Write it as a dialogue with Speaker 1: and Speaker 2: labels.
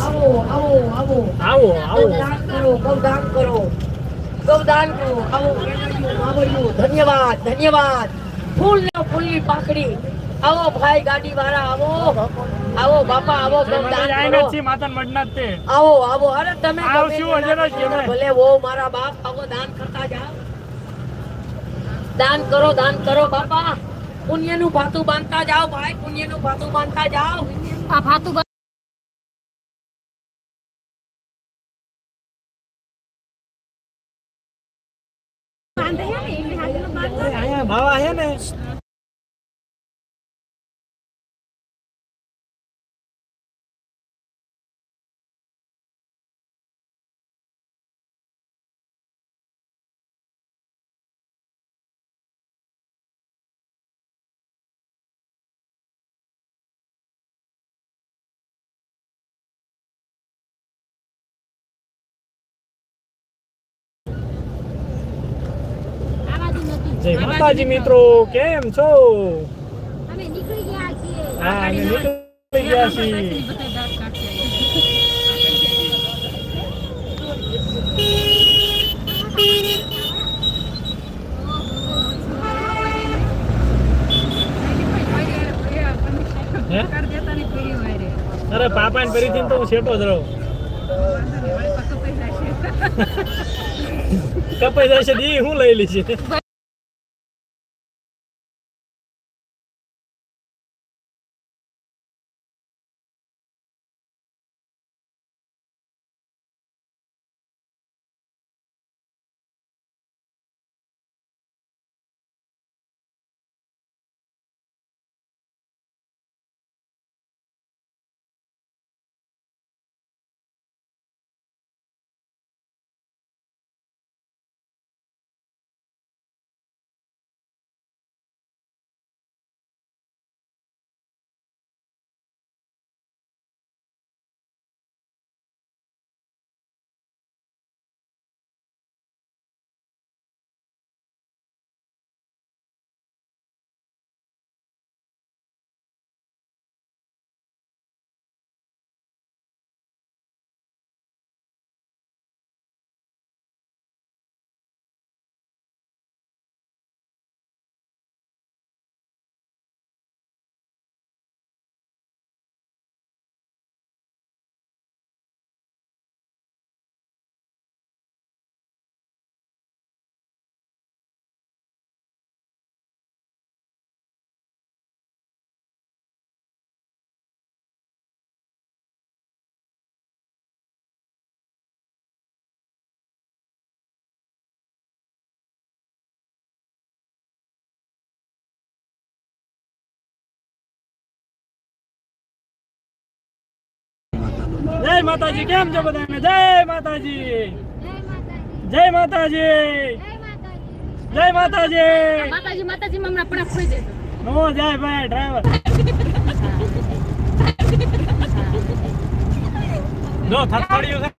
Speaker 1: આવો આવો આવો
Speaker 2: આવો આવો
Speaker 1: ગૌદાન કરો ગૌદાન કરો ગૌદાન કરો આવો કેળાયું, વાવડિયું. ધન્યવાદ ધન્યવાદ. ફૂલ ને ફૂલની પાકડી આવો ભાઈ ગાડી વાળા આવો. આવો બાપા આવો ગૌદાન કરો.
Speaker 2: માતા મડના જ તે.
Speaker 1: આવો આવો. અરે તમે
Speaker 2: આવ
Speaker 1: ગમે
Speaker 2: શું
Speaker 1: તે
Speaker 2: અજર જ કહેવાય.
Speaker 1: ભલે વો મારા બાપ આવો દાન કરતા જાઓ. દાન કરો દાન કરો બાપા. પુણ્યનું ભાતું બાંધતા જાઓ ભાઈ પુણ્યનું ભાતું બાંધતા જાઓ.
Speaker 3: આ ફાતું
Speaker 2: અહીંયા ભાવા હે ને જય માતાજી મિત્રો કેમ છો?
Speaker 3: અમે નીકળી ગયા છીએ.
Speaker 2: હા અમે નીકળી ગયા છીએ. અરે પાપા ને ફરીથી તો હું છેટો જ રહું. કપાઈ જશે દી હું લઈ લઈશ. જય માતાજી કેમ છો બધાને જય માતાજી. જય માતાજી. જય માતાજી.
Speaker 3: માતાજી માતાજી માં હમણાં ખોઈ દેજો
Speaker 2: નો જય ભાઈ ડ્રાઈવર ને